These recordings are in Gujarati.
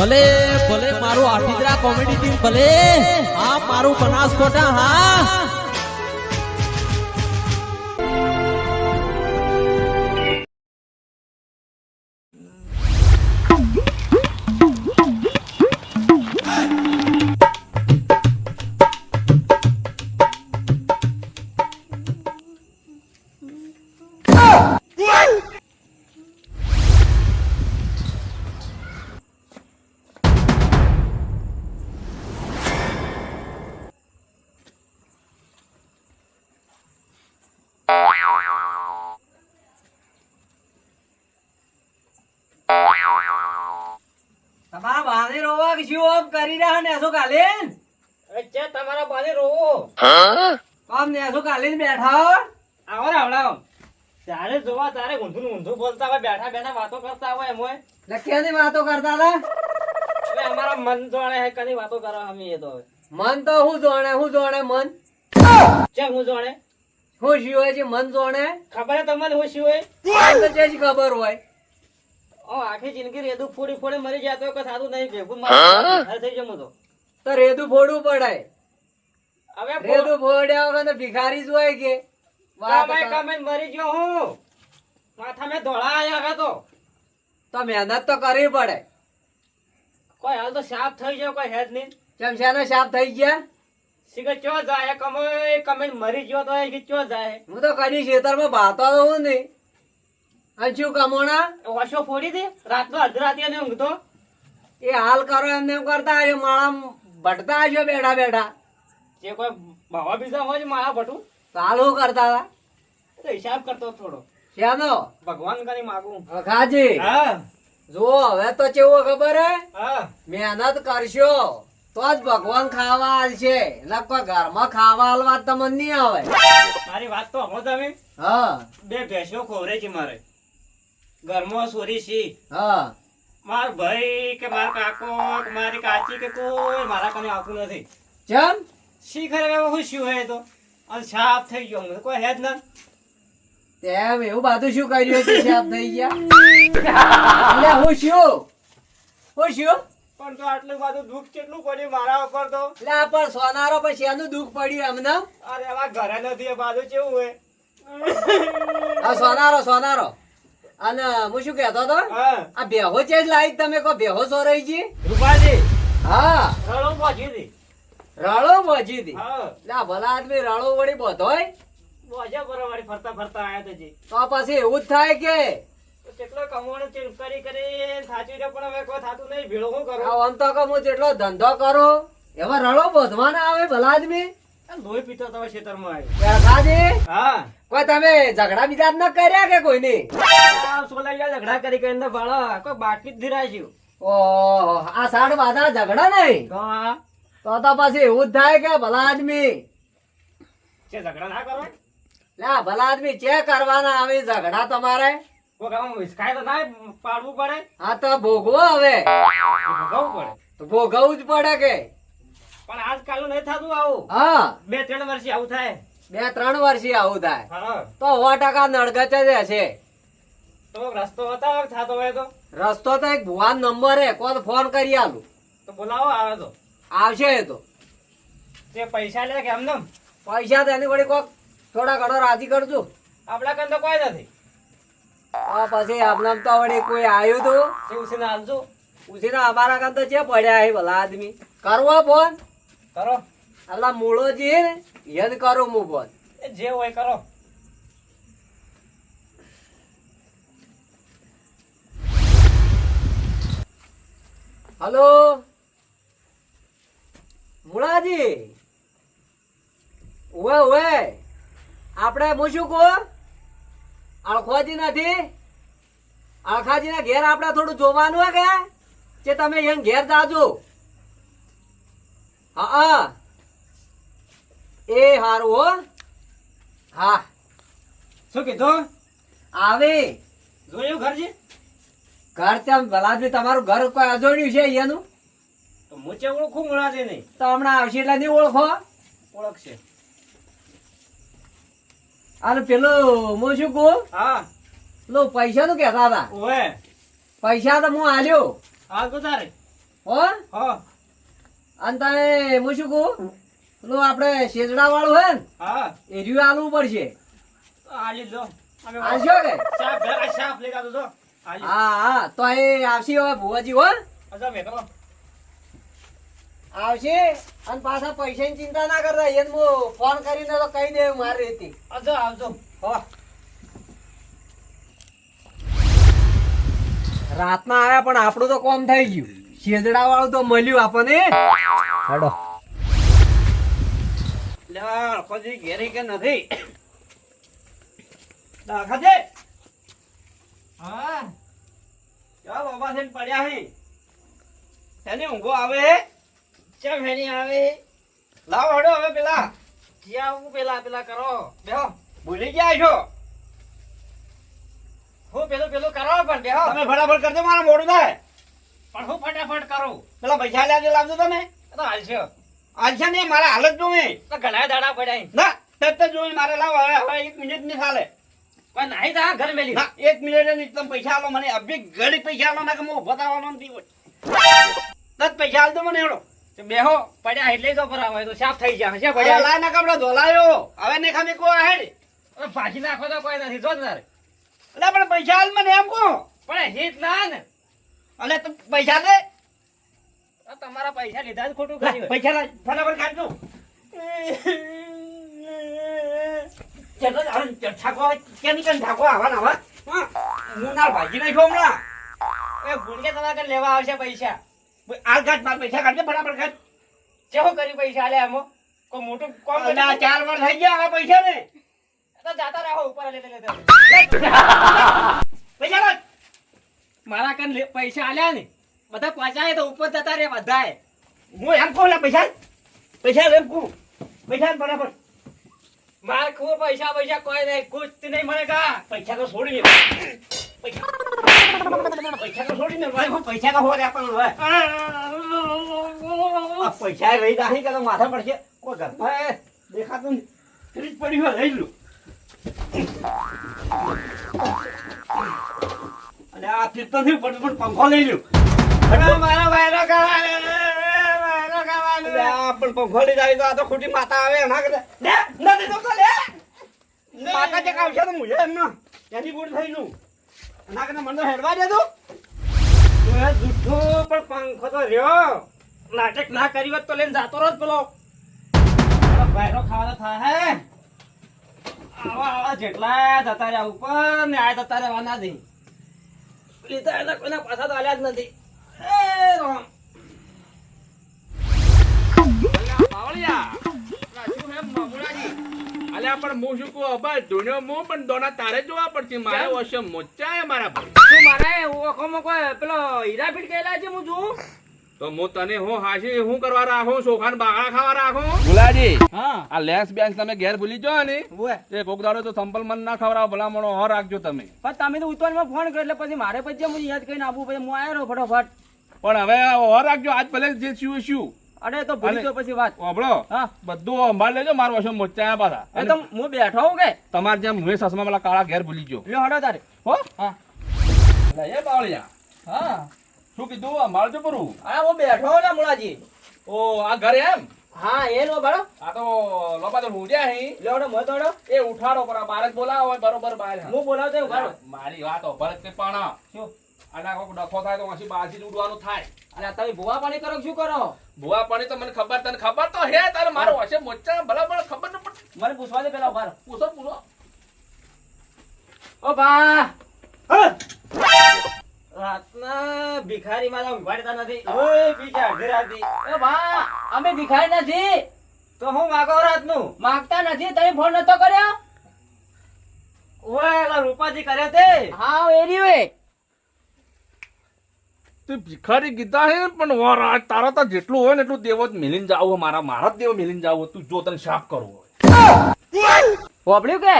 ભલે ભલે મારું આઠીદરા કોમેડી ટીમ ભલે આ મારું બનાસકોટા હા. કરી રહ્યા નેસો શું કાલે અચ્છા તમારા બાને રોવો. આમ ને શું કાલે બેઠા આવો ને તારે જોવા તારે ઊંધું ઊંધું બોલતા હોય બેઠા બેઠા વાતો કરતા હોય એમ હોય ને કેની વાતો કરતા હતા? અમારા મન જોડે હે કની વાતો કરવા અમે એ તો હવે. મન તો હું જોણે હું જોણે મન? ચે હું જોડે? હું શું હોય છે મન જોણે ખબર તમને હું શું હોય? તો જે ખબર હોય. આખી જિંદગી રેદુ ફોડી ફોડી મરી જતો કે કઈ નહીં ભેગું મારે થઈ જમું તો તો રેદુ ફોડવું પડાય. હવે રેદુ ફોડ્યા વગર તો ભિખારી જ હોય કે? વાત કમે મરી ગયો હું. માથા મેં ધોળા આયા હવે તો. તો મહેનત તો કરવી પડે. કોઈ હાલ તો સાફ થઈ ગયો કોઈ હેજ નહીં. ચમચાનો સાફ થઈ ગયા? શીખર ચો જાય? કમે કમે મરી ગયો તો એ ચો જાય? હું તો કદી ખેતરમાં ભાતો તો હું નહીં. અને શું કમોણા ઓશો ફોડી દે. રાતનો અડધરાતી અને ઊંઘતો એ હાલ કરો એમને એમ કરતા હશો માળા ભટતા હશો બેઠા બેઠા. જે કોઈ ભાવા બીજા હોય માળા ભટું. હાલ શું કરતા હતા. હિસાબ કરતો થોડો. શેનો? ભગવાન કરી માગું. ખાજી હા. જુઓ હવે તો કેવું ખબર હે? હા. મહેનત કરશો તો જ ભગવાન ખાવા આલશે એટલે કોઈ ઘરમાં ખાવા આલવા તમને નહીં આવે. મારી વાત તો હમો તમે. હા. બે ભેંસો ખોરે છે મારે. ઘરમાં સોરી સી હા. માર ભાઈ કે માર કાકો કે મારી કાચી કે કોઈ મારા કને આવતું નથી. ચમ? શી ખરે હું શું હે તો? અને સાફ થઈ ગયો હું કોઈ હે જ ના. તેમ એવું બધું શું કર્યું કે સાફ થઈ ગયા? એટલે હું શું? હું શું? પણ તો આટલું બધું દુઃખ કેટલું પડ્યું મારા ઉપર તો? એટલે આ પણ સોનારો પછી એનું દુઃખ પડ્યું એમને અરે એવા ઘરે નથી એ બાજુ કેવું હોય આ સોનારો સોનારો. અને હું શું કહેતો હતો? આ બેહો છે જ લાયક તમે કહો બેહો રહી જી રૂપાજી. હા. રળો પહોંચી હતી રળો પહોંચી હતી આ ભલા આદમી રળો વળી બધોય બોજા બરોબર ફરતા ફરતા આયા તો જી. તો પછી એવું જ થાય કે? કેટલો કમાવાનું છે કરી કરી થાચી રહ્યો પણ હવે કોઈ થાતું નહીં ભેળો શું કરું? આ આમ તો કહું હું જેટલો ધંધો કરો એમાં રળો બોધવાના આવે ભલા આદમી? લોહી પીતો તો ખેતરમાં આવ્યો. હા. કોઈ તમે ઝઘડા બીજા ન કર્યા કે કોઈની? સોલૈયા ઝઘડા કરી કરીને ભાળો કોઈ બાકી જ ધીરાશ્યું ઓહો આ સાઠ બાધા ઝઘડા નહીં? તો તો પછી એવું જ થાય કે ભલા આદમી. છે ઝઘડા ના કરો લા ભલા આદમી ચે કરવાના આવે ઝઘડા તમારે. વિસ્કાય તો પાડવું પડે. હા તો ભોગવો હવે. ભોગવવું પડે. તો ભોગવવું જ પડે કે? પણ આજકાલ નહીં થતું આવું. હા. બે ત્રણ વર્ષે આવું થાય. બે ત્રણ વર્ષે આવું થાય. હા. તો સો ટકા નડગત જ હશે. તો રસ્તો હતા થતો હોય તો? રસ્તો તો એક ભુવાન નંબર હે કોણ ફોન કરી આલું? તો બોલાવો આવે તો. આવશે એ તો. તે પૈસા લે કે એમને? પૈસા તો એની વળી કોક થોડા ઘણો રાજી કરજો. આપડા કન તો કોઈ નથી. આ પછી આપણા તો વળી કોઈ આવ્યું તું? ઉસીને હાલજો. ઉસીને અમારા કન તો ચે પડ્યા હે ભલા આદમી. કરવો ફોન. કરો. અલા મૂળો જે યદ કરો હું ફોન જે હોય કરો. હલો? મુળાજી? ઓવે ઓવે આપણે હું શું કહું નથી? અળખાજીના ઘેર આપણે થોડું જોવાનું હે કે? કે તમે એમ ઘેર જાજો? હા. એ હારું હો. હા. શું કીધું? આવે. જોયું ઘર છે? ઘર ત્યાં ભલાદમી તમારું ઘર કોઈ અજોડ્યું છે અહીંયાનું? તો મુચે ઓળખું મળાશે નહીં. તો હમણાં આવશે એટલે નહીં ઓળખો? ઓળખશે. અને પેલું હું શું કહું? હા. પેલું પૈસા નું કેતા હતા. પૈસા તો હું આલ્યો. હાલ તો તારે. હો? હા. અને હું શું કહું પેલું આપણે શેજડા વાળું હે ને હા. એ રહ્યું આલવું પડશે. આલી દો અમે કે સાપ ઘર આ લઈ ગાતો તો. હા હા તો એ આવશે હવે ભુવાજી હો. મેં આવશે અને પાછા પૈસાની ચિંતા ના કરતા એને હું ફોન કરીને તો કહી દે મારી રીતે. અજો આવજો હો. રાતના આવ્યા પણ આપણું તો કોમ થઈ ગયું. શેજડા વાળું તો મળ્યું આપણને. હેડો. લેવા ઘેરી કે નથી? દાખા હા. ચાલ બાબા થઈને પડ્યા હે? એની ઊંઘો આવે? ચમ હેની આવે? લાવો હડો હવે પેલા. જ્યાં હું પેલા પેલા કરો? બેહો ભૂલી ગયા છો? હું પેલું પેલું કરો પણ બેહો તમે ફટાફટ કરજો મારા મોડું થાય. પણ હું ફટાફટ કરું. પેલા પૈસા લેજો લાવજો તમે. તો હાલશે. હાલશે નહીં મારે હાલત જોવે. તો ઘણા દાડા પડ્યા. ના તરત જોવે મારે લાવો હવે હવે એક મિનિટ નહીં ચાલે. પણ નહીં તા ઘર મેલી ના એક મિનિટ નહીં તમે પૈસા આલો મને અભી ઘડી પૈસા આલો ના કે હું ઊભો થવાનો નથી તત પૈસા આલતો મને એવડો બેહો પડ્યા એટલે તો પર તો સાફ થઈ જાય. છે પડ્યા? લાય ના કપડા ધોલાયો. હવે ને ખામી કો પાછી નાખો તો કોઈ નથી જો તારે એટલે પણ પૈસા આલ મને એમ કો પણ હિત ના ને. અલે તું પૈસા દે. તમારા પૈસા લીધા જ ખોટું કર્યું પૈસા લાય ફટાફટ કાઢજો ચલો અરે ઠાકો કેની કન ઠાકો આવા આવા હું? ના ભાજી નાખ્યો હમણાં. એ ગુણકે તમારા કન લેવા આવશે પૈસા? આ ગાંઠ માર પૈસા કાઢજે ફટાફટ કાઢ. ચેહો કરી પૈસા આલે આમો. કોઈ મોટું કોમ ના ચાર વાર થઈ ગયા હવે પૈસા ને તો જાતા રહો ઉપર લેતા લેતા પૈસા કાઢ મારા કન પૈસા આલ્યા ને. બધા પહોંચાય તો ઉપર જતા રે બધાય હું એમ કહું પૈસા. પૈસા એમ કહું. પૈસા બરાબર. મારે ખૂબ પૈસા પૈસા કોઈ નહીં, કુછ નહીં મળેગા પૈસા તો છોડી દે. પૈસા પૈસા તો છોડી દે. ભાઈ પૈસા કા આપણને હવે આ પૈસા રહી નાખી કે તો માથા પડશે કોઈ ઘરમાં નહીં. ફ્રીજ પડ્યું હોય, લઈ લું અને આ ચિત્તથી પણ પંખો લઈ લ્યો. પણ પંખો લઈ જાય તો આ તો ખોટી માતા આવે એના કરતા. માતા જે તો મુજે એમ ના એની બૂટ થઈ એના કરતા મને હેડવા દે તું. તું એ જુઠ્ઠો પણ પંખો તો રહ્યો. નાટક ના કરી હોત તો લઈને જાતો રહો પેલો. વાયરો ખાવાનો થાય હે. આવા આવા જેટલા જતા રહ્યા ઉપર ને આ જતા રહેવાના નહીં. લીધા એના કોઈના પાછા તો આલ્યા જ નથી. એ રામ. પાવળિયા શું હે મમરાજી અલ્યા પણ હું શું કહું? અબા ધૂણ્યો હું પણ દોના તારે જોવા પડશે. મારે કેમ? મોચા મારા પર મારે? પેલો હીરા ફીટ ગયેલા છે હું જોઉં? તો હું તને હું હાશી હું કરવા રાખું? સોખાન બાગડા ખાવા રાખું? ગુલાજી હા. આ લેન્સ બેન્સ તમે ઘેર ભૂલી જાઓ ને. એ કોક દાડો તો સંપલ મન ના ખવડાવો ભલામણો હો રાખજો તમે. પણ તમે તો ઉતવારમાં ફોન કર્યો એટલે પછી મારે પછી હું યાદ કરીને આવું પછી હું આવ્યો ફટાફટ. પણ હવે હો રાખજો આજ ભલે જે શું શું અરે તો ભૂલી ગયો પછી વાત. ઓબળો હા. બધું સંભાળ લેજો મારો વશો મોચ્ચા પાછા. એ તો હું બેઠો હું કે? તમારે જેમ હું સસમા પેલા કાળા ઘેર ભૂલી ગયો. લ્યો હડો તારે. હો? હા. લે એ બાવળિયા. હા. શું કીધું? સંભાળજો પરું? અરે હું બેઠો ને મુળાજી. ઓ આ ઘરે એમ? હા એ નો બરો આ તો લોબા તો હુંડ્યા હી. લ્યો હડો મત હડો એ ઉઠાડો પર બાર જ બોલાવો બરોબર બાર. હું બોલાવતો ગાડો મારી વાત ઓભળ જ તે પણ. શું? આના કોક ડખો થાય તો પછી બાજી ઉડવાનું થાય. અને તમે ભૂવા પાણી કરો શું કરો? ભુવા પાણી તો મને ખબર તને ખબર તો હે તારે મારો હશે મોચા ભલા ભલા ખબર ન પડતી મને પૂછવા દે પેલા ઊભા પૂછો પૂછો. ઓ બા ભિખારી મારા ઉઘાડતા નથી. ઓય બીજા ઘરાતી એ બા અમે ભિખારી નથી. તો હું માગો રાતનું? માગતા નથી તમે ફોન નતો કર્યો? ઓય એલા રૂપાજી કર્યો તે. હા એરી વે. તું ભિખારી કીધા હે પણ વાર તારા તો જેટલું હોય ને એટલું દેવો જ મિલીને જાવ મારા મારા દેવો મિલીને જાવ તું જો તને સાફ કરવો હોય. વાપડ્યું કે?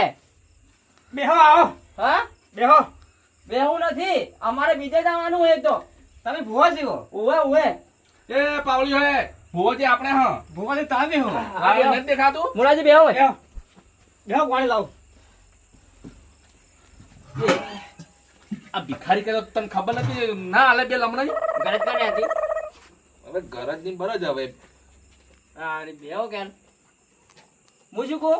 બેહો આવો. હા? બેહો. બેહું નથી. અમારે બીજે જવાનું હોય તો. તમે ભૂવા છો? ઓવે ઓવે એ પાવલી હે. ભુવો જે આપણે હા. ભૂવાની તમે હો આ નથી દેખાતું? મોરાજી બેહો બેહો. બેહો પાણી લાવ. આ ભિખારી કે તને ખબર નથી ના હાલે બે લમણા? ગરજ કરે હતી હવે ગરજની બરજ હવે. અરે બેહો કેમ? હું શું કહું?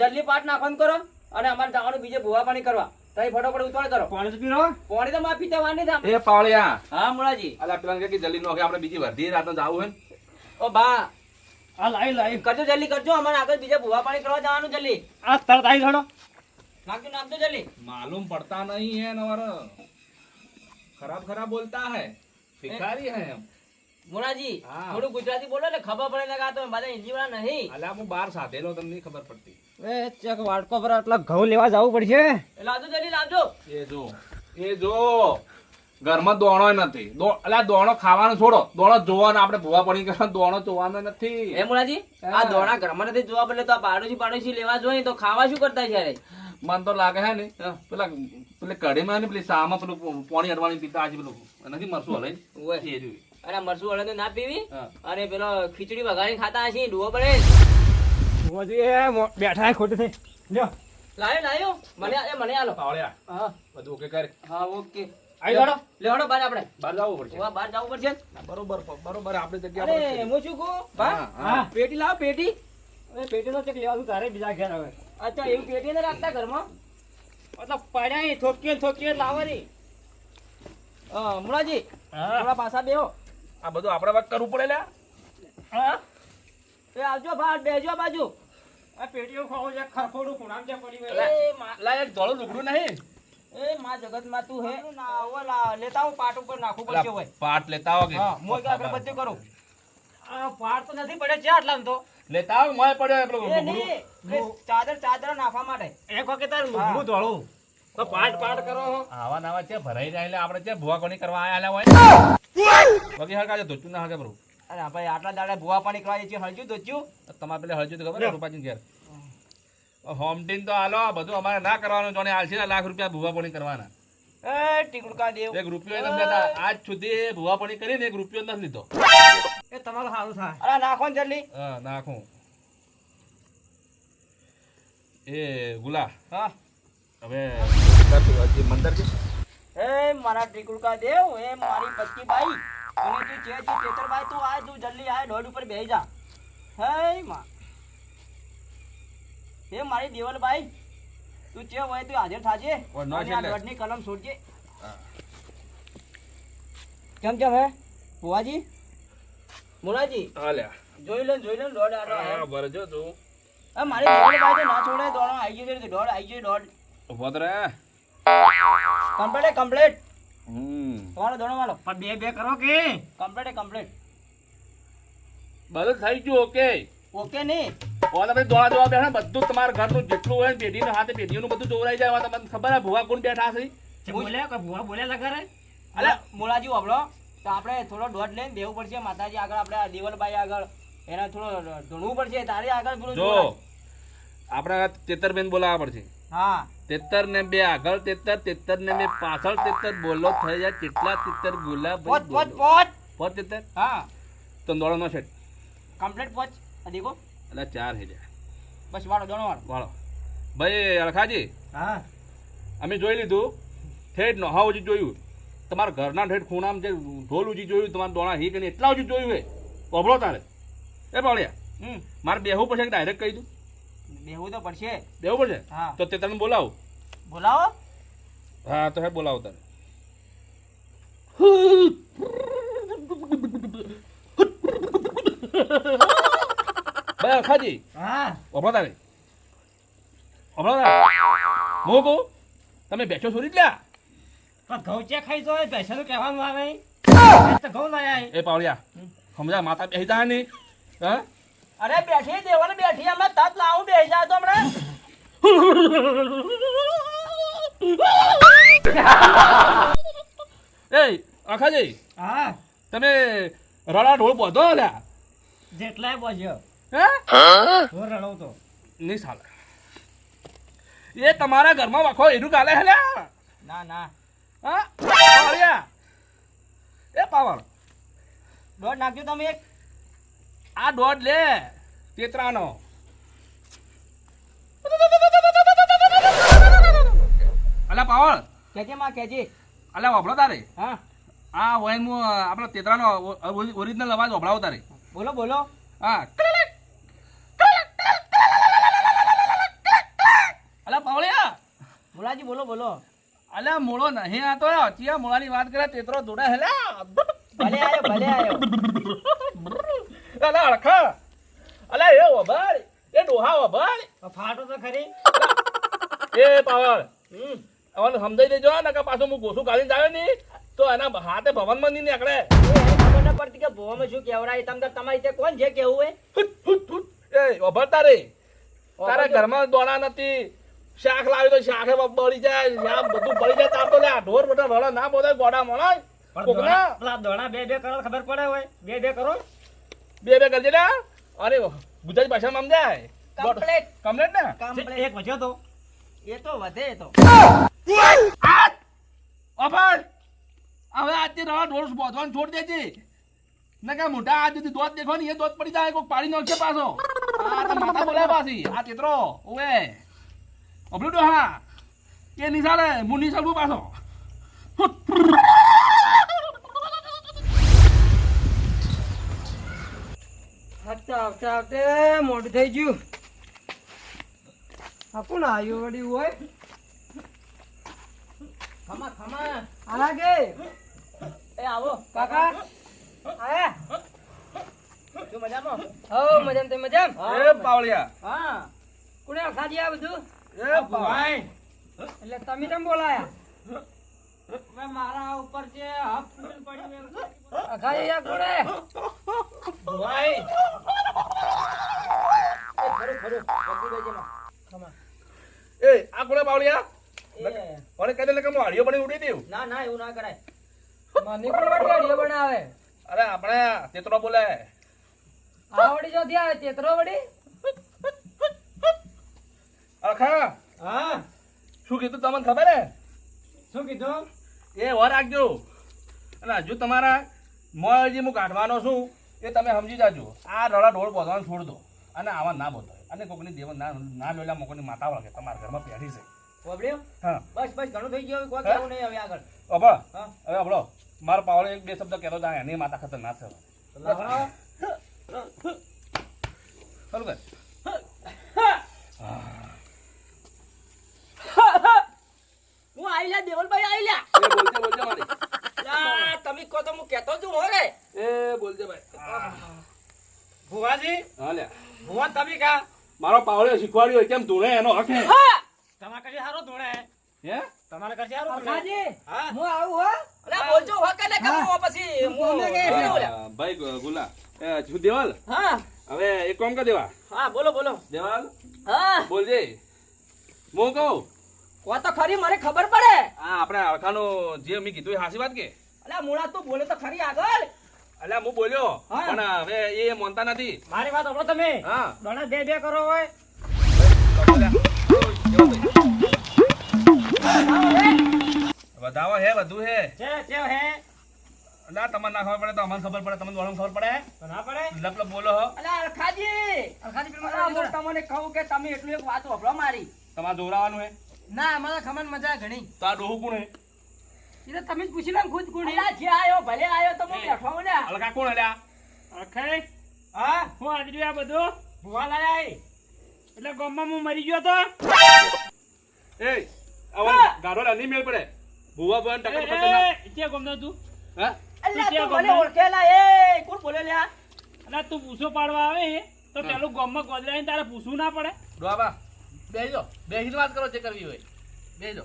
જલ્દી પાટ નાખવાનું કરો અને અમારે જવાનું બીજે ભૂવા પાણી કરવા. તઈ ફટાફટ ઉતાળ કરો. પાણી તો પીરો. પાણી તો માં પીતા વાની થામ એ પાવળિયા. હા મુળાજી અલા પેલા કે જલ્દી નોખે આપણે બીજી વર્ધી રાત નો જાવું હે ઓ બા. આ લાઈ લાઈ. કરજો જલ્દી કરજો. અમારે આગળ બીજા ભૂવા પાણી કરવા જવાનું જલ્દી. આ તરત આવી ઘડો નાખજો નાખજો જલ્દી. માલુમ પડતા નહીં હે નવર ખરાબ ખરાબ બોલતા હે. ભિખારી હે હમ મોરાજી થોડું ગુજરાતી બોલો ને ખબર પડે લગા તો બધા હિન્દી વાળા નહીં. અલા હું બાર સાધેલો તમને ખબર પડતી. એ ચક પર આટલા ઘઉં લેવા જવું પડશે? લાવજો જલ્દી લાવજો. એ જો એ જો. ઘરમાં દોણો નથી. એટલે દોણો ખાવાનો છોડો. દોણો જોવાનો આપણે ભૂવા પડી ગયા દોણો જોવાનો નથી. એ મુળાજી આ દોણા ઘરમાં નથી જોવા બદલે તો આ પાડોશી પાડોશી લેવા જોઈએ તો ખાવા શું કરતા છે? મન તો લાગે હે ને પેલા પેલા કઢીમાં ને પેલી સામાં પેલું પાણી અડવાની પીતા આજે પેલું. નથી મરસુ હલે. એ રહ્યું. અરે મરસું હળદ ના પીવી? અને અરે પેલો ખીચડી વઘારી ખાતા હશે ડુઓ પડે. બેઠા ખોટી થઈ લ્યો. લાયો લાયો. મને એ મને આલો. પાવળિયા હા. બધું ઓકે કરે. હા ઓકે આવી જાડો લેવડો બાર આપણે. બાર જવું પડશે. બહાર જવું પડશે. બરોબર બરોબર આપણે જગ્યા અરે હું શું કહું બા? હા. પેટી લાવ પેટી. એ પેટી નો ચેક લેવાનું તારે બીજા ઘેર હવે. અચ્છા એવી પેટી ને રાખતા ઘરમાં? મતલબ પડ્યા થોકીએ થોકીએ લાવવાની હા મુળાજી હા. થોડા પાછા બેહો. આ બધું આપણે વાત કરવું પડે લે હા? એ આવજો બહાર બેજો બાજુ. આ પેટીઓ ખાવો છે ખરખોડું ખૂણામ છે પડી એ મા- લા એક ધોળું લુગડું નહીં. એ માં જગતમાં તું હે. ના લેતા હું પાટ ઉપર નાખવું પડશે હોય. પાટ લેતા આવો કે? હા હું એક અગરબત્તી કરું. આ પાર તો નથી પડે છે આટલા તો. લેતા આવો મોય પડ્યો ચાદર ચાદર નાખવા માટે. એક વખત તારે લુગડું ધોળું. તો પાટ પાટ કરો. આવા નાવા છે ભરાઈ રહ્યા એટલે આપણે છે ભૂવા કોની કરવા આયા હોય. બાકી હરકા ના હકે બરું. અરે ભાઈ આટલા દાડા ભૂવા પાણી કરવા છે હળજુ દોચ્યું તમારે પેલે હજુ તો ખબર રૂપાજી ઘેર. હોમટીન તો હાલો આ બધું અમારે ના કરવાનું જોને આલસી લાખ રૂપિયા ભૂવા પાણી કરવાના. એ ટીકડકા દેવ. એક રૂપિયો એને દેતા આજ સુધી ભૂવા પાણી કરીને એક રૂપિયો નથી લીધો. એ તમારું સારું થાય. અરે નાખો ને જલ્દી. હા નાખું. એ ગુલા. હા. હવે મંદર છે? એ મારા ટીકડકા દેવ એ મારી પત્ની બાઈ. અને તું જે છે ચેતર તું આ તું જલ્દી આ દોડ ઉપર બેહી જા. હે માં. હે મારી દેવલ બાઈ તું જે હોય તું હાજર થાજે. અને આ. દોડની કલમ છોડજે. કેમ કેમ હે? ભુવાજી? મુલાજી? હાલ્યા જોઈ લે જોઈ લે દોડ આ હે ભરજો તું આ મારી દેવલ બાઈ તો ના છોડે દોડો આવી ગયો છે દોડ આવી ગયો દોડ. ઊભો રે કમ્પ્લીટ. તમારો દોડો વાળો. પણ બે બે કરો કે? કમ્પ્લીટ કમ્પ્લીટ બધું થઈ ગયું ઓકે? ઓકે નહીં. ઓલા ભાઈ દોડા દોડા બેઠા બધું તમારા ઘરનું જેટલું હોય ને હાથે પેઢીનું બધું ચોરાઈ જાય તમને ખબર ભુવા કોણ બેઠા છે? બોલ્યા કોઈ ભૂવા બોલ્યા લગારે અલે મોલાજી વાપરો. તો આપણે થોડો દોઢ લઈને દેવું પડશે માતાજી આગળ આપણે દેવલભાઈ આગળ. એને થોડો ધૂણવું પડશે તારે આગળ જો જોડાય. તેતરબેન બોલાવવા પડશે. હા. તેતર ને બે આગળ તેતર તેતર ને બે પાછળ તેતર બોલો થઈ જાય કેટલા તેતર ગુલાબ પોચ પોચ પોચ. પોત તેતર હા. તો દોડો નો સેટ. કમ્પ્લીટ પોચ. દેખો. એટલે ચાર થઈ જાય. બસ વાળો દોણો વાળો. વાળો. ભાઈ અલખાજી હા. અમે જોઈ લીધું. ઠેઠ નોહા ઉજી જોયું. તમારા ઘરના ઠેઠ ખૂણામાં જે ઢોલ ઉજી જોયું તમારા દોણા હી કરીને એટલા ઉજી જોયું હે. ઓભળો તારે. એ પાળ્યા હમ. મારે બેહવું પછી ડાયરેક્ટ કહી દઉં? બેહવું તો પડશે. બેહવું પડશે? હા. તો તે તને બોલાવો. બોલાવો. હા તો હે બોલાવો તને. ભાઈ અલખાજી હા. ઓભળો તારે. ઓભળો તારે. હું કહું તમે બેઠો છોડી જ લ્યા પણ ઘઉં ચે ખાઈ તો પૈસાનું કહેવાનું આવે તો ઘઉં લાયા એ પાવડિયા સમજા માતા બેસી જાય નહીં હા? અરે બેઠી દેવલ બેઠી અમે તત લાવું બેસી જાય તો હમણાં. એ અખાજી હા. તમે રડા ઢોળ બધો લ્યા જેટલાય બોલ્યો હે? હું રડું નહીં સાલે. એ તમારા ઘરમાં વખો એનું ગાલે હલ્યા ના ના. હા? એ પાવળ. દોઢ નાખજો તમે એક. આ દોઢ લે. તેતરાનો. અલા પાવળ. કેજે માં કેજે. અલા વાપરો તારે. હા. આ વોઇન હું આપણો તેતરાનો ઓરિજિનલ અવાજ ઓભળાવો તારે. બોલો બોલો. હા. અલા પાવળિયા. મોલાજી બોલો બોલો. અલ્યા મોળો નહીં આ તો ચિયા મોળાની વાત કરે તેતરો દોડા હેલા. ભલે આયો ભલે આયો. અલા અળખા અલા એ વભાળ એ ડોહા વભાળ ફાટો તો ખરી. એ પાવળ અવન સમજાઈ દેજો ને કે પાછું હું ગોસું કાઢીને જાવે ની. તો એના હાથે ભવનમાં નહીં નીકળે. એ ખબર ન પડતી કે ભોવામાં શું કેવડાય. તમને તમારી તે કોણ હુટ, હુટ, હુટ. એ વભાળ તારે તારા ઘરમાં દોણા નથી. શાક લાવ્યું તો શાખે બળી જાય. શાક બધું બળી જાય. તાર તો લે ઢોર બધા રડો. ના બોલાય ગોડા મળાય કોકના? દોણા- બે બે કરો ખબર પડે હોય? બે બે કરો. બે બે કરજે ને. અરે ગુજરાતી ભાષામાં સમજાય કમ્પ્લેટ કમ્પ્લેટ ને? કમ્પ્લેટ એક વચ્ચે તો. એ તો વધે એ તો. અફર હવે આજથી રવા ઢોર બોધવાનું છોડ દેજે. ના કે મોટા આજ સુધી દોત દેખો ને એ દોત પડી જાય કોઈ પાડી નાખશે પાછો. આ તો માથા બોલાય પાછી. આ તેતરો ઓવે. અબલું ડોહા. એ નિશાળે હું નિશાળું પાછો. હટતા આવતા આવતે મોડું થઈ ગયું. આ કોણ આવ્યું વળી હોય? ખમા ખમા. આલા કે એ આવો. કાકા આયા. તું મજામાં? હો મજામાં. તે મજામાં? એ પાવળિયા. હા. કોણે ખાધી આ બધું? એ ભાઈ એટલે તમે કેમ બોલાયા? મેં મારા ઉપર છે હક પડી અખાઈ યા કોણે? ભાઈ એ આ કોણે પાવળિયા એ. મને કહી દે કે હું હાડીઓ બની ઉડી દેવું ના ના એવું ના કરાય. મને કોણ વળી અડીયો બનાવે? અરે આપણે તેતરો બોલે. આ વળી જો થયા તેતરો વળી? અરખા હા. શું કીધું તમને ખબર હે? શું કીધું? એ વર રાખજો. અને હજુ તમારા મોજી હું કાઢવાનો છું. એ તમે સમજી જાજો. આ રડા ઢોળ બોધવાનું છોડ દો. અને આવા ના બોધાય. અને કોકની દેવ ના ના લોલા મોકોની માતા વળગે તમારા ઘરમાં પહેરી છે. વબડ્યો હા. બસ બસ ઘણું થઈ ગયું. હવે કોઈ કેવું નહીં હવે આગળ? અભળ હવે અભળો મારો પાવડો એક બે શબ્દ કહેતો જાય એની માતા ખતરનાક છે. ચાલુ કર. હું આવી લ્યા દેવલભાઈ આવી લ્યા બોલજે બોલજે મારી. લા, તમે કહો તો હું કહેતો છું હું એ બોલજે ભાઈ. ભુવાજી? હાલે લ્યા. ભુવા તમે કા મારો પાવડો શીખવાડ્યો કેમ ધૂણે એનો હક હે. તમારા સારો ધોણે. હે? તમારે કરશે હારો ભુવાજી હું. આવું હો? અરે બોલજો હો કને કમ હું. પછી હું ભાઈ ગુલા. એ દેવાલ? હા. હવે એક કામ કર દેવા. હા બોલો બોલો. દેવાલ? હા. બોલજે. હું કહું? કો તો ખરી મને ખબર પડે. હા આપણે અળખાનું જે મેં કીધું એ હાસી વાત કે? અલ્યા મુળા તું બોલે તો ખરી આગળ. અલ્યા હું બોલ્યો પણ હવે એ માનતા નથી. મારી વાત સાંભળો તમે. હા. દોણા બે બે કરો હોય. વધાવો હે વધુ હે. છે છે હે. ના તમને ના ખબર પડે તો અમને ખબર પડે તમને દોડમ ખબર પડે. તો ના પડે. લપ લપ બોલો હો. અલા અલખાજી હું તમને કહું કે તમે એટલું એક વાત હોભળો મારી. તમારે દોરાવાનું હે. ના અમારા ખમણ મજા ઘણી. તો આ ડોહું કોણ હે? એ તો તમે જ પૂછી લો ખુદ કોણ અલા જે આયો ભલે આયો તો હું બેઠો હું ને અલગા કોણ અલ્યા અખે હા? હું આજે આ બધું? ભુવા લાયા હે. એટલે ગામમાં હું મરી ગયો તો? એ આવન ગાડો નહીં મેળ પડે. ભૂવા બન ટકર પકડ ના. કે ગામનો તું? હા? અલા તું મને? ઓળખેલા એ કોણ બોલે લ્યા? અને તું પૂછો પાડવા આવે તો પેલું ગામમાં ગોદરાઈને તારે પૂછવું ના પડે. ડોબા બેહજો. બેહીને વાત કરો જે કરવી હોય. બેહજો.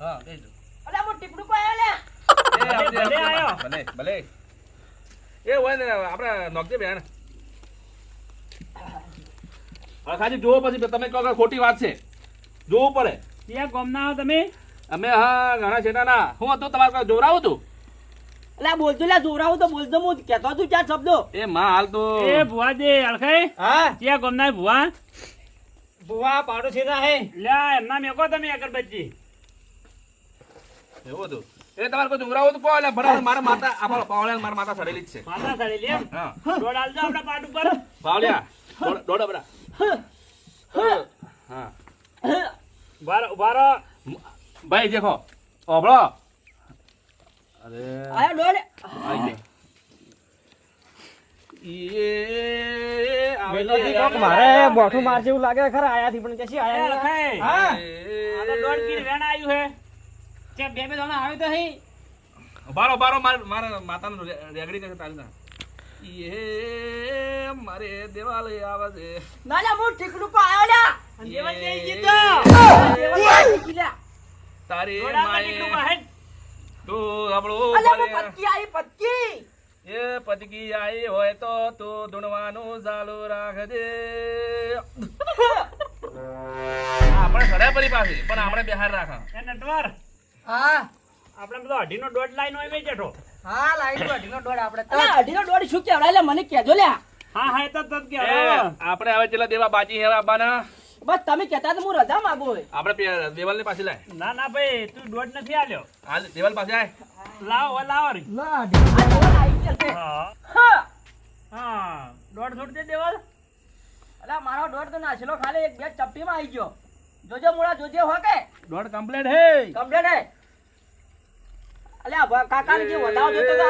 હા બેહજો. અલા હું ટીપડું કોઈ આયો લ્યા એ આવજે, ભલે આયો. ભલે ભલે. એ હોય ને આપણે નોકજે બેન. ખાલી જોવો પછી તમે કહો કે ખોટી વાત છે. જોવું પડે. ત્યાં ગમ આવો તમે? અમે હા ઘણા છેટા ના હું હતો તમારે કોઈ જોરાવું હતું અલા બોલજો લ્યા જોરાવું તો બોલતો હું કેતો તું ચાર શબ્દો. એ માં હાલ તો. એ ભુવા દે અલખાઈ હા? ત્યાં ગામના ભુવા. બુવા પાડો છે ના હે? લ્યા એમના મેકો તમે અગરબત્તી. એવું હતું? એ તમારે કોઈ જોરાવું તો કહો બરાબર મારા માતા આપણો પાવળિયા મારા માતા સડેલી જ છે. માતા સડેલી એમ. હા. દોડ આલજો આપણા પાટ ઉપર. પાવળિયા દોડો બરા હા. બાર બાર ભાઈ દેખો. ઓબળો અરે આયા દોડ આઈ જા. એ આવે વેલોથી રે, કોક આવે મારે બોઠું. મારશે એવું લાગે ખરા આયાથી પણ કશી આયા લખાય. હા. આ તો દોઢ કિલો વેણ આવ્યું હે. ચે બે બે દાણા આવે તો હી. બારો બારો માર મારે માતાનું રેગડી કરે તારી ના એ મારે દેવાલ આવે ના ના હું ટીકડું પર આયો લ્યા. અને દેવલ જઈ તારી. તું આપણો અલ્યા પત્કી આવી પત્કી. એ પદકી આઈ હોય તો તું ધૂણવાનું ચાલુ રાખજે. આપણે સડે પડી પાછી પણ આપણે બિહાર રાખા. એ નટવર હા. આપણે બધો અઢીનો દોઢ લાઈન હોય બેઠો હા હા લાઈટ અઢીનો દોઢ આપણે તો. અઢીનો દોઢ શું કહેવાય? એટલે મને કહેજો લ્યા. હા હા એ તો તત કે આપણે હવે ચેલા દેવા બાજી હે આવવાના બસ તમે કહેતા તો હું રજા માંગુ આપણે દેવાલની પાસે લાય. ના ના ભાઈ તું દોઢ નથી આલ્યો હાલ દેવાલ પાસે આય. લાવો લાવો રી. ના દેવલ આવી ગયો છે. હા. હા. હા દોઢ છોડ દે દેવલ. અલા મારો દોઢ તો નાસેલો ખાલી એક બે ચપટીમાં આવી ગયો. જોજો મોડા જોજે હો કે. દોઢ કમ્પ્લીટ હે. કમ્પ્લેટ હે. અલ્યા કાકા જે વધાવો જોતો તો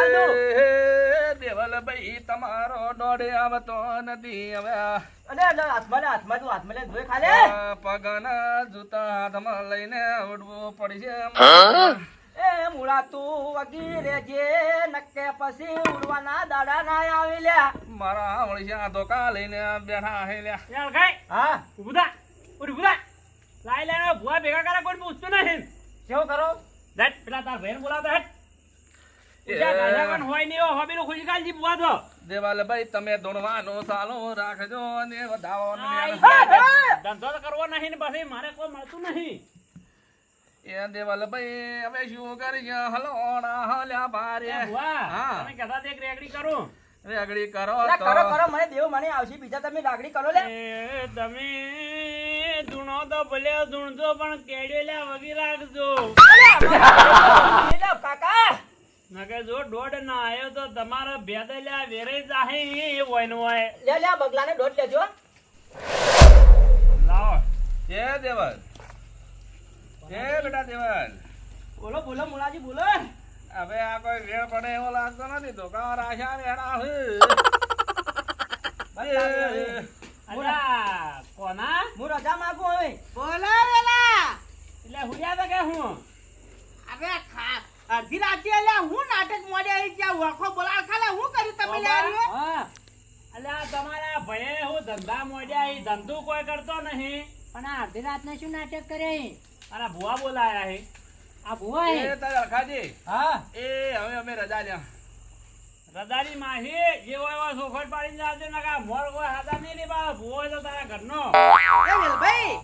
તમારો આવતો નથી હવે. અલે હાથમાં હાથમાં તું હાથમાં લે જોઈ ખાલે પગના જૂતા હાથમાં લઈને ઉડવું પડશે એ મુળા તું વગી રેજે પછી ઉડવાના દાડા ના આવી લે. મારા વળિયા ધોકા લઈને બેઠા હે લ્યા. હા? ઉભું થા ઉઠ ઉભું થા. લાઈ લેના ભૂવા ભેગા કરે કોઈ પૂછતું નહીં કેવું કરો? હેટ પેલા તાર ભાઈને બોલાવતા હટ તમે દોડવાનો ચાલુ રાખજો અને. ધંધો કરવો નહીં ને પછી મારે કોઈ મળતું નહીં. એ દેવાલભાઈ હવે શું કરીએ હલોણા હલ્યા ભારે. હા. તમે કહેતા રેગડી કરું. રેગડી કરો કરો મને દેવ મને આવશે. બીજા તમે રાગડી કરો લે. તમે તો ભલે ધૂણજો પણ કેડેલા વગી રાખજો. એ કાકા. નકે જો દોઢ ના આવ્યો તો તમારા ભેદલ્યા વેરે જાહે એ હોય હોય. લે લે બગલાને દોઢ લેજો. લાવો. એ દેવાલ? એ બેટા દેવાલ? બોલો બોલો મુલાજી બોલો. હવે આ કોઈ વેળ પડે એવો લાગતો નથી. ધોકા રાખ્યા વેડા હે. એ, અલ્યા કોના હું રજા માંગુ હવે. બોલાવેલા એટલે હુડ્યા તો કે હું? અરે ખા. અડધી રાતે અલ્યા હું નાટક મોડે આવી ગયા વખો બોલાવ. ખાલે હું કર્યું તમે લ્યા હા. અલ્યા તમારા ભયે હું ધંધા મોડ્યા એ ધંધો કોઈ કરતો નહીં. પણ આ અડધી રાતના શું નાટક કરે અને ભુવા બોલાયા હે. આ ભુવા એ તારે હા. એ હવે અમે રજા લ્યા. રદારી માહી જે હોય હોય સોખટ પાડીને જાજે નકા મોર કોઈ હાથા નહીં રે બા. ભુવો હોય તો તારા ઘરનો. એ વેલભાઈ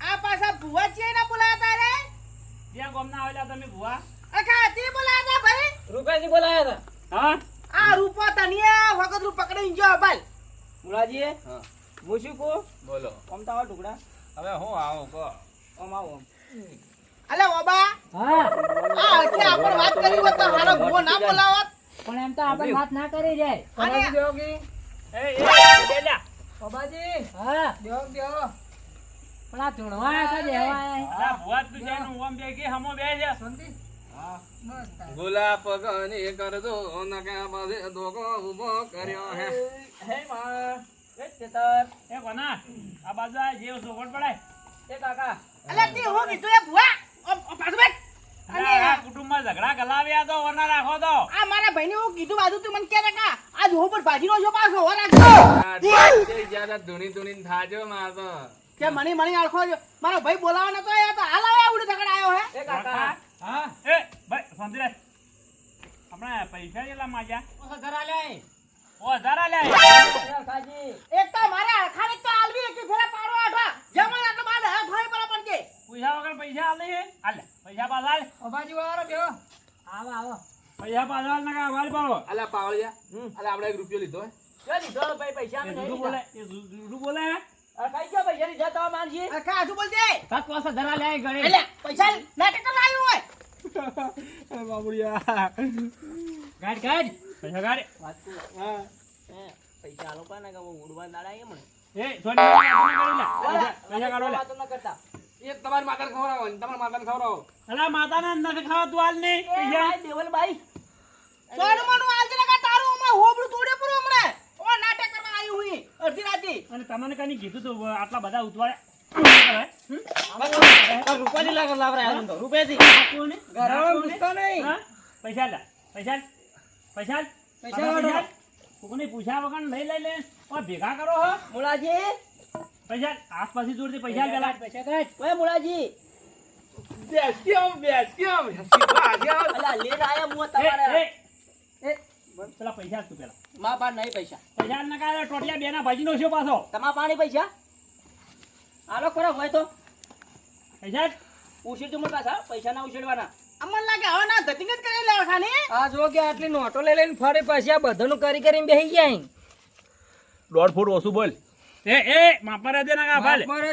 આ પાછા ભૂવા છે ના બોલાયા તારે? જ્યાં ગોમના આવેલા તમે ભૂવા. અખા તે બોલાયા તા ભાઈ? રૂપાજી બોલાયા તા. હા? આ રૂપો તનિયા વખત રૂપ પકડી જો ભાઈ મુલાજી હા. હું શું કહું? બોલો. આમ તો ટુકડા. હવે હું આવું કહો. ઓમ આવો. અલે ઓબા. હા. આ કે આપણે વાત કરી હોત તો હારો ભૂવો ના બોલાવત. પણ એમ તો આપણે વાત ના કરી જાય. અને એ એ બેલ્યા બાબાજી હા. બેહો પણ આ ધૂણવા તો દેવાય અલા ભુવા તું જઈને ઓમ બે હમો બે છે. ગુલાબ ગણી કરજો નકા પાસે ધોકો ઊભો કર્યો હે. હે માં. એ ચેતર એ કોના? આ બાજુ આ જેવ સોખટ પડાય. એ કાકા. અલે તે હું કીધું એ ભુવા? ઓ પાછું બેઠ આ કુટુંબમાં ઝઘડા ગલાવ્યા તો વરના રાખો તો. આ મારા ભાઈને હું કીધું બાજુ તું મને કે કા આ જો પર ભાજીનો છો પાછો હો રાખજો. જ્યાદા ધૂણી ધૂણી થાજો માં તો. કે મણી મણી આળખો મારો ભાઈ બોલાવા નતો આયો તો હાલ આવે આવડે ઝઘડા આવ્યો હે? એ કાકા. હા એ ભાઈ આપણે પૈસા કેટલા માંગ્યા? ઘર જરા લે ઓ હજાર લે. એક તો મારે અખાણી તો આલવી એક ફેરા પાડો આઠા જમણ આટલો બાદ હાથ હોય પર પણ કે. પૈસા વગર પૈસા આલે હાલ પૈસા પાછા હાલ બાબાજી વાળો બેહો. આવો આવો. પૈસા પાછા હાલ નકા વાલ પાડો. અલા પાવળિયા અલા આપણે એક રૂપિયો લીધો હે. લીધો? ભાઈ પૈસા જુઠું નહીં બોલે એ જુ- બોલે આ ગયો પૈસા લીધા તો માનજી? અખા આજુ બોલ દે. સાત પાસા ધરા લે ગણે એટલે પૈસા નાટક કરવા આવ્યો હોય. ગાડ ગાડ પૈસા કાઢે વાત કુ હા પૈસા લોકો ના કે ઉડવા દાડા એ મને એ સોની કરી લે પૈસા પૈસા કાઢો લે વાત ન કરતા એક તમારી માતાને ખવડાવો ને તમારી માતાને ખવડાવો અલા માતાને નથી ખાવા તું હાલ નહીં પૈસા દેવલભાઈ સોનમનું આલજે ને કા તારું હમણાં હોબળું તોડે પૂરું હમણાં ઓ નાટક કરવા આવી હુઈ અડધી રાતે અને તમને કની કીધું તું આટલા બધા ઉતવાળે રૂપિયા લાગે લાવરા? પૈસા લા પૈસા પૈસા પૈસા તમે. કોકને પૂછ્યા વગર લઈ લઈ લે. ઓ ભેગા કરો હો. મુળાજી. પૈસા આસપાસથી જોડતી પૈસા પેલા. પૈસા કાઢ. ઓય મુળાજી. બેસ કેમ બેસ કેમ સીધા આજે આવ. અલા લેટ આયા મું એ, એ, એ, પેલા પૈસા તું પેલા. માં નહીં પૈસા. પૈસા ના કાઢે ટોટિયા બે ના ભાજી નો છે પાછો? તમારા પાણી પૈસા? આલો કરો હોય તો. પૈસા આપ. ઉછીડજો પાછા પૈસા ના ઉછેડવાના અમને લાગે હવે ના ધતિંગ જ ખાલી આ જો કે આટલી નોટો લઈ લઈને ફરે પછી આ બધાનું કરી કરીને બેહી ગયા દોઢ ફૂટ ઓછું બોલ. એ એ માપા દે ના ભાલે. માફ મારે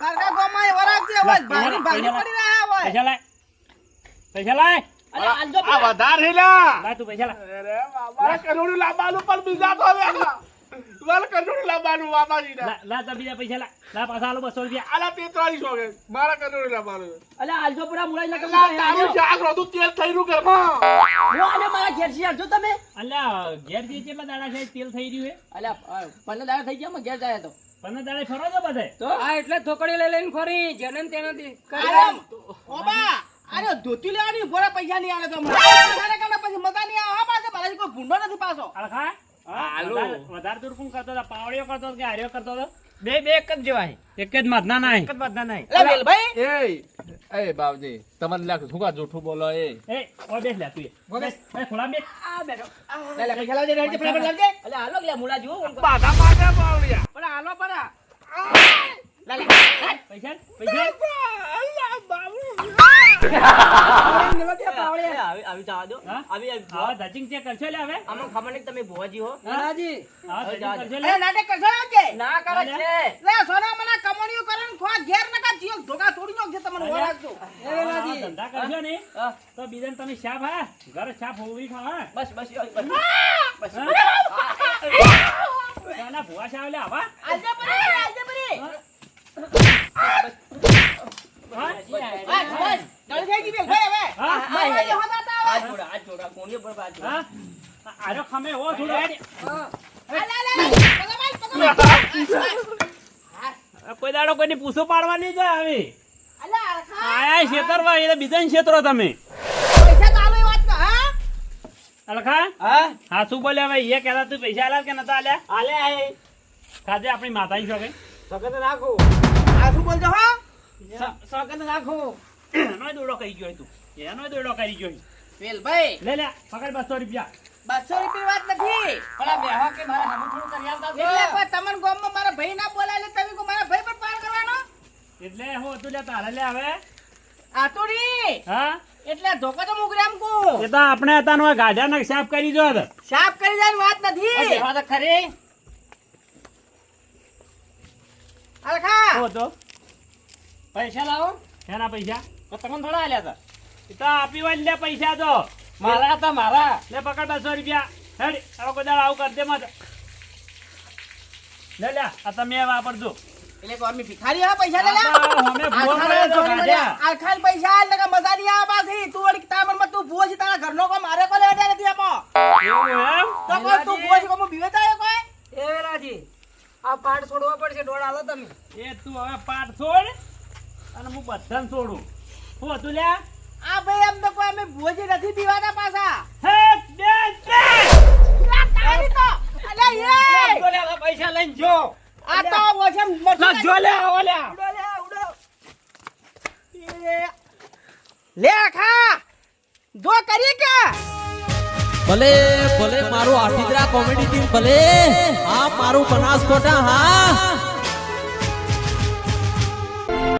કાકા ગોમાય એ હોય ભાગી હવે ભારી ભારી પૈસા પડી રહ્યા હોય. પૈસા લાય. પૈસા લાય. અરે આલજો આ વધારે લા લાય તું પૈસા લાય. અરે બાબા કરોડ લાવવાનું પણ બીજા તો હવે. મારે કરોડ લાવવાનું બાબાજી લા લા તો બીજા પૈસા લા. લા પાછા આલો બસો રૂપિયા. આલા તેત્રાલીસ સો કે મારા કરોડ લાવવાનું અલા આલજો પૂરા મુળાઈ ના અલા તારું શાક રોતું તેલ થઈ રહ્યું ઘરમાં. હું આલે મારા ઘેરથી આલજો તમે. અલ્યા ઘેર જે કેટલા દાડા છે તેલ થઈ રહ્યું હે? અલા પંદર દાડા થઈ ગયા માં ઘેર જાય તો. પંદર દાડે ફરો છો બધે? તો? આ એટલે થોકડી લઈ લઈને ફરી જેને તેનાથી આરામ ઓબા અરે ધોતી લેવાની ભોળા પૈસા નહીં આવે તો હમણાં. પછી મજા નહીં આવે. હા પાછો મારા કોઈ ભૂંડો નથી પાછો. વધારે- વધારે દૂર કોણ કરતો હતો? પાવડીઓ કરતો કે હાર્યો કરતો હતો? બે બે એક જ જેવાય. એક જ માધના નહીં. એક જ બધા નહીં. એટલે વેલભાઈ એ એ બાપજી તમને લાગે શું કા જૂઠું બોલો એ? એ ઓ બેસ લે તું એ. બેસ. એ ખોલા બેસ. આ બેઠો. લે લે પૈસા લાવજે રેડજે ફટાફટ લાવજે અલા હાલો કે મુળા જુઓ બાધા માટે બાવળિયા પણ હાલો પરા લે લે. પૈસા પૈસા. આવી આવી જવા દો. આવી આવી ધચિંગ ચેક કરશો લે હવે? આમાં ખબર નહીં તમે ભુવાજી હો. નાનાજી. આવા જા, ધચિંગ જા. કરશો લે. અરે નાટક કરશો કે? ના કરે છે. લે સોના મના કમણીઓ કરે ને ખોવા ઘેર નકા જીઓ ધોકા તોડી નાખજે તમને અલ્યા. વરાગજો આવા ધંધા કરશો ને હા, તો બીજાને તમે શાપ હા? ઘરે શાપ હોવી ખાવા હા? બસ બસ બસ હા? નાના ભુવા શાવ લે આવા આજે પરી આજે પરી બસ બસ. જલ્દી થઈ ગઈ હવે. હા? મારવા જે હતા હાથ જોડા હાથ જોડા કોણીએ પર હાથ હા? આરો ખમે ઓ થોડો હેડ. લે લે લે પગમાલ પગમાલ કોઈ દાડો કોઈને પૂછો પાડવા નહીં જાય આવી. આયા એટલે બીજાને છેતરો તમે. પૈસા તો આલો એ વાત તો હા? અલખા? હા? હા શું બોલ્યા ભાઈ એ કહેતા તું પૈસા આલ્યા કે નતા આલ્યા? હાલે આય. ખાધે આપણી માતાની શોખે? સગત રાખો આ શું બોલજો હા? સગત રાખો એનો દોડો કરી ગયો તું. એનો દોડો કરી ગયો વેલભાઈ. લે લે પકડ બસો રૂપિયા. બસો રૂપિયા વાત નથી. પણ આ બેહવા કે મારા હામું થોડું કરી આવતા. એટલે પણ તમને ગામમાં મારા ભાઈ ના બોલાય એટલે તમે કો મારા ભાઈ પર પાર કરવાનો? એટલે હું હતું લે તારે લે હવે. આ તો રી. હા? એટલે ધોકો તો મુગરામ કો એ તો આપણે હતા નો ગાઢા ને સાફ કરી દો તો સાફ કરી જાય વાત નથી. બેહવા તો ખરી. અલખા હો તો. પૈસા લાવો. એના પૈસા? તો તમને થોડા આલ્યા હતા. એ તો આપી હોય ને લે પૈસા તો. મારા હતા મારા. લે પકડ બસો રૂપિયા. હેડ હવે કોઈ આવું કરી દે મારે લે લે આ તમે વાપરજો. એટલે તો અમે ભિખારી હા પૈસા લે લે. આ તો અમે ભૂવા તો ગાઢા. આલખાન પૈસા આલ નકા મજા નહીં આવે પાછી. તું વળી તામરમાં તું ભૂવો છે તારા ઘરનો કો મારે કોલે અડે નથી આપો. એવું તો કોઈ તું ભૂવો છે કો બીવે તાય કોઈ? એ વેલાજી આ પાઠ છોડવા પડશે દોડ આલો તમે. એ તું હવે પાઠ છોડ અને હું બધાને છોડું. હું હતું લ્યા? આ ભાઈ એમ તો કોઈ અમે ભૂવો નથી પીવાના પાછા. હે બે બે! તારી તો. અલે એ! બોલે પૈસા લઈને જો. આ તો જો લે ઓલ્યા ઉડો લે ઉડો. લે ખા! જો કરી કે? ભલે ભલે મારું આઠીદરા કોમેડી ટીમ ભલે. આ મારું બનાસકોટા હા.